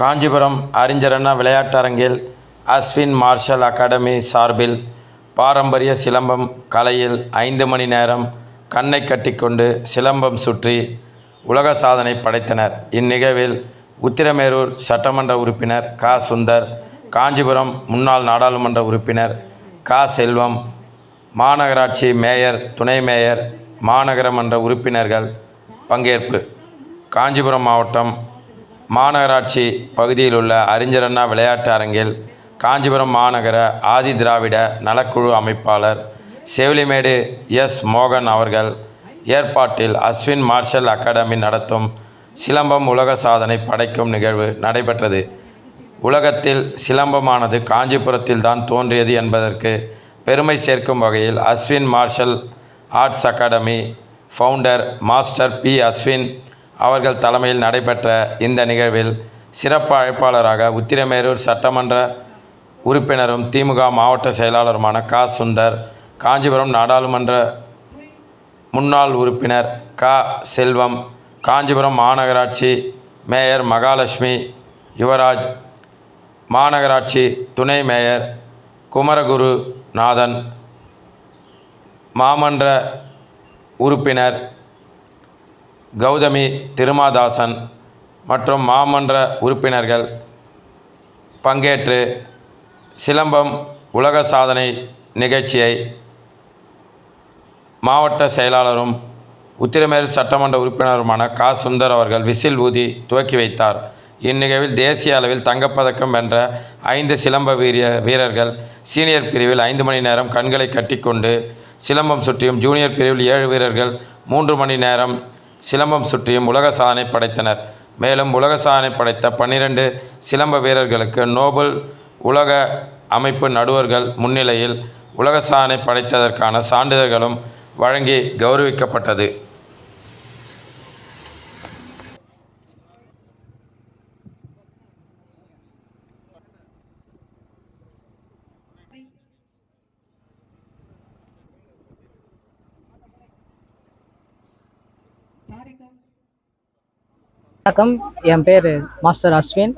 காஞ்சிபுரம் அறிஞரண்ணா விளையாட்டரங்கில் Ashwin marshal academy சார்பில் பாரம்பரிய சிலம்பம் கலையில் ஐந்து மணி நேரம் கண்ணை கட்டிக்கொண்டு சிலம்பம் சுற்றி உலக சாதனை படைத்தனர். இந்நிகழ்வில் உத்திரமேரூர் சட்டமன்ற உறுப்பினர் க. சுந்தர் காஞ்சிபுரம் முன்னாள் நாடாளுமன்ற உறுப்பினர் க. செல்வம் மாநகராட்சி மேயர் துணை மேயர் மாநகரமன்ற உறுப்பினர்கள் பங்கேற்பு. காஞ்சிபுரம் மாவட்டம் மாநகராட்சி பகுதியில் உள்ள அறிஞர் அண்ணா விளையாட்டு அரங்கில் காஞ்சிபுரம் மாநகர ஆதி திராவிட நலக்குழு அமைப்பாளர் செவிலிமேடு எஸ் மோகன் அவர்கள் ஏற்பாட்டில் அஸ்வின் மார்ஷல் அகாடமி நடத்தும் சிலம்பம் உலக சாதனை படைக்கும் நிகழ்வு நடைபெற்றது. உலகத்தில் சிலம்பமானது காஞ்சிபுரத்தில் தான் தோன்றியது என்பதற்கு பெருமை சேர்க்கும் வகையில் Ashwin martial arts academy founder master P Ashwin அவர்கள் தலைமையில் நடைபெற்ற இந்த நிகழ்வில் சிறப்பு அழைப்பாளராக உத்திரமேரூர் சட்டமன்ற உறுப்பினரும் திமுக மாவட்ட செயலாளருமான க. சுந்தர் காஞ்சிபுரம் நாடாளுமன்ற முன்னாள் உறுப்பினர் க. செல்வம் காஞ்சிபுரம் மாநகராட்சி மேயர் மகாலட்சுமி யுவராஜ் மாநகராட்சி துணை மேயர் குமரகுரு நாதன் மாமன்ற உறுப்பினர் கௌதமி திருமாதாசன் மற்றும் மாமன்ற உறுப்பினர்கள் பங்கேற்று சிலம்பம் உலக சாதனை நிகழ்ச்சியை மாவட்ட செயலாளரும் உத்திரமேல் சட்டமன்ற உறுப்பினருமான கா. சுந்தர் அவர்கள் விசில் ஊதி துவக்கி வைத்தார். இந்நிகழ்வில் தேசிய அளவில் தங்கப்பதக்கம் வென்ற ஐந்து சிலம்ப வீரிய வீரர்கள் சீனியர் பிரிவில் ஐந்து மணி நேரம் கண்களை கட்டிக்கொண்டு சிலம்பம் சுற்றியும் ஜூனியர் பிரிவில் ஏழு வீரர்கள் மூன்று மணி நேரம் சிலம்பம் சுற்றியும் உலக சாதனை படைத்தனர். மேலும் உலக சாதனை படைத்த பன்னிரண்டு சிலம்ப வீரர்களுக்கு நோபல் உலக அமைப்பு நடுவர்கள் முன்னிலையில் உலக சாதனை படைத்ததற்கான சான்றிதழ்களும் வழங்கி கௌரவிக்கப்பட்டது. வணக்கம். என் பேர் மாஸ்டர் அஸ்வின்.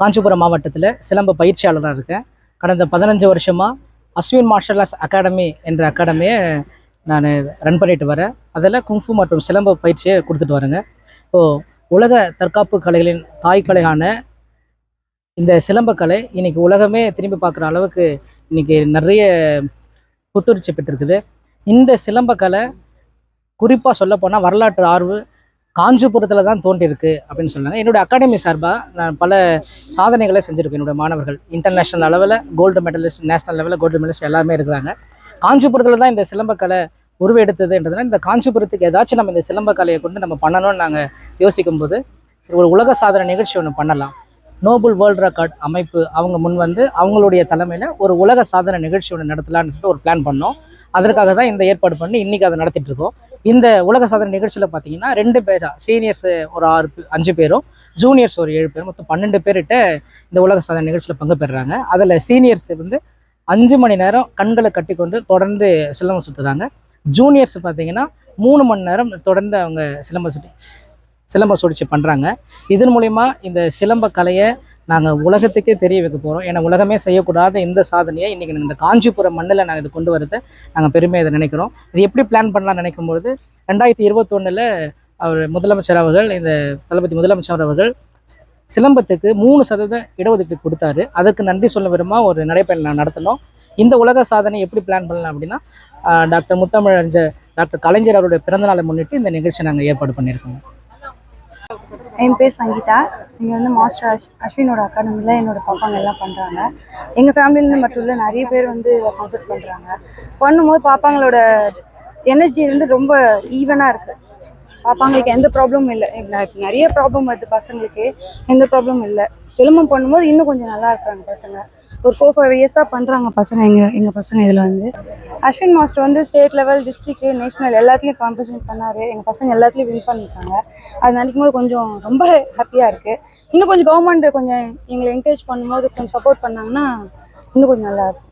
காஞ்சிபுரம் மாவட்டத்தில் சிலம்ப பயிற்சியாளராக இருக்கேன். கடந்த பதினஞ்சு வருஷமாக அஸ்வின் மார்ஷல் ஆர்ட்ஸ் அகாடமி என்ற அகாடமியை நான் ரன் பண்ணிட்டு வரேன். அதில் குங்ஃபு மற்றும் சிலம்ப பயிற்சியை கொடுத்துட்டு வரேங்க. இப்போது உலக தற்காப்பு கலைகளின் தாய் கலையான இந்த சிலம்பக்கலை இன்னைக்கு உலகமே திரும்பி பார்க்குற அளவுக்கு இன்னைக்கு நிறைய புத்துணர்ச்சி பெற்றிருக்குது. இந்த சிலம்பக்கலை குறிப்பாக சொல்லப்போனால் வரலாற்று ஆர்வு காஞ்சிபுரத்தில் தான் தோன்றியிருக்கு அப்படின்னு சொன்னாங்க என்னுடைய அகாடமி சார்பாக நான் பல சாதனைகளை செஞ்சுருக்கேன். என்னுடைய மாணவர்கள் இன்டர்நேஷ்னல் அளவில் கோல்டு மெடலிஸ்ட் நேஷனல் லெவலில் கோல்டு மெடலிஸ்ட் எல்லாமே இருக்கிறாங்க. காஞ்சிபுரத்தில் தான் இந்த சிலம்பக்கலை உருவெடுத்ததுன்றதுனால இந்த காஞ்சிபுரத்துக்கு ஏதாச்சும் நம்ம இந்த சிலம்பக்கலையை கொண்டு நம்ம பண்ணணும்னு நாங்கள் யோசிக்கும்போது சரி ஒரு உலக சாதனை நிகழ்ச்சி ஒன்று பண்ணலாம். நோபல் வேர்ல்ட் ரெக்கார்ட் அமைப்பு அவங்க முன் வந்து அவங்களுடைய தலைமையில் ஒரு உலக சாதனை நிகழ்ச்சி ஒன்று நடத்தலாம்னு சொல்லிட்டு ஒரு பிளான் பண்ணோம். அதற்காக தான் இந்த ஏற்பாடு பண்ணி இன்றைக்கி அதை நடத்திட்டுருக்கோம் இந்த உலக சாதனை நிகழ்ச்சியில் பார்த்தீங்கன்னா ரெண்டு பேரா சீனியர்ஸ் ஒரு ஆறு அஞ்சு பேரும் ஜூனியர்ஸ் ஒரு ஏழு பேரும் மொத்தம் பன்னெண்டு பேர்கிட்ட இந்த உலக சாதனை நிகழ்ச்சியில் பங்கு பெறுறாங்க. அதில் சீனியர்ஸ் வந்து அஞ்சு மணி நேரம் கண்களை கட்டிக்கொண்டு தொடர்ந்து சிலம்பம் சுற்றுறாங்க ஜூனியர்ஸ் பார்த்தீங்கன்னா மூணு மணி நேரம் தொடர்ந்து அவங்க சிலம்ப சுட்டி சிலம்ப சூழ்ச்சி பண்ணுறாங்க இதன் மூலிமா இந்த சிலம்ப கலையை நாங்கள் உலகத்துக்கே தெரிய வைக்க போகிறோம் ஏன்னா உலகமே செய்யக்கூடாத இந்த சாதனையை இன்றைக்கி இந்த காஞ்சிபுரம் மண்ணில் நாங்கள் இது கொண்டு வரதை நாங்கள் பெருமையாக இதை நினைக்கிறோம். இது எப்படி பிளான் பண்ணலாம் நினைக்கும் பொழுது ரெண்டாயிரத்தி இருபத்தொன்னில் அவர் முதலமைச்சர் அவர்கள் இந்த தளபதி முதலமைச்சர் அவர்கள் சிலம்பத்துக்கு மூணு சதவீத இடஒதுக்கீடு கொடுத்தாரு. அதுக்கு நன்றி சொல்ல விரும்ப ஒரு நடைப்பயணம் நான் நடத்தினோம். இந்த உலக சாதனை எப்படி பிளான் பண்ணலாம் அப்படின்னா டாக்டர் முத்தமிழஞ்சர் டாக்டர் கலைஞர் அவருடைய பிறந்தநாளை முன்னிட்டு இந்த நிகழ்ச்சியை நாங்கள் ஏற்பாடு பண்ணியிருக்கோம். என் பேர் சங்கீதா. இங்கே வந்து மாஸ்டர் அஷ் அஸ்வினோட அகாடமியில் என்னோட பாப்பாங்க எல்லாம் பண்ணுறாங்க எங்கள் ஃபேமிலியிலேருந்து மட்டும் இல்லை நிறைய பேர் வந்து கான்செப்ட் பண்ணுறாங்க பண்ணும்போது பாப்பாங்களோட எனர்ஜி வந்து ரொம்ப ஈவனாக இருக்குது பாப்பாங்களுக்கு எந்த ப்ராப்ளமும் இல்லை. நிறைய ப்ராப்ளம் வருது பசங்களுக்கு. எந்த ப்ராப்ளமும் இல்லை. சிலம்பம் பண்ணும்போது இன்னும் கொஞ்சம் நல்லா இருக்கிறாங்க பசங்க. ஒரு ஃபோர் ஃபைவ் இயர்ஸாக பண்ணுறாங்க பசங்க எங்கள் எங்கள் பசங்க இதில் வந்து. அஸ்வின் மாஸ்டர் வந்து ஸ்டேட் லெவல் டிஸ்ட்ரிக்ட் நேஷனல் எல்லாத்துலேயும் காம்படிஷன் பண்ணார். எங்கள் பசங்க எல்லாத்துலேயும் வின் பண்ணிட்டாங்க அது நினைக்கும் போது கொஞ்சம் ரொம்ப ஹாப்பியாக இருக்குது இன்னும் கொஞ்சம் கவர்மெண்ட் கொஞ்சம் எங்களை என்கரேஜ் பண்ணும்போது கொஞ்சம் சப்போர்ட் பண்ணாங்கன்னா இன்னும் கொஞ்சம் நல்லா இருக்கும்.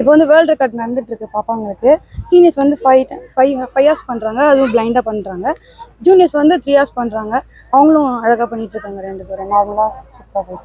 இப்போ வந்து வேர்ல்டு ரெக்கார்ட் நடந்துட்டு இருக்கு பாப்பாங்களுக்கு. சீனியர்ஸ் வந்து ஃபைவ் ஃபைவ் ஃபைவ் ஹார்ஸ் பண்ணுறாங்க அதுவும் பிளைண்டாக பண்ணுறாங்க ஜூனியர்ஸ் வந்து த்ரீ ஹார்ஸ் பண்ணுறாங்க அவங்களும் அழகாக பண்ணிட்டு இருக்காங்க ரெண்டு பேரும். நார்மலாக சூப்பராக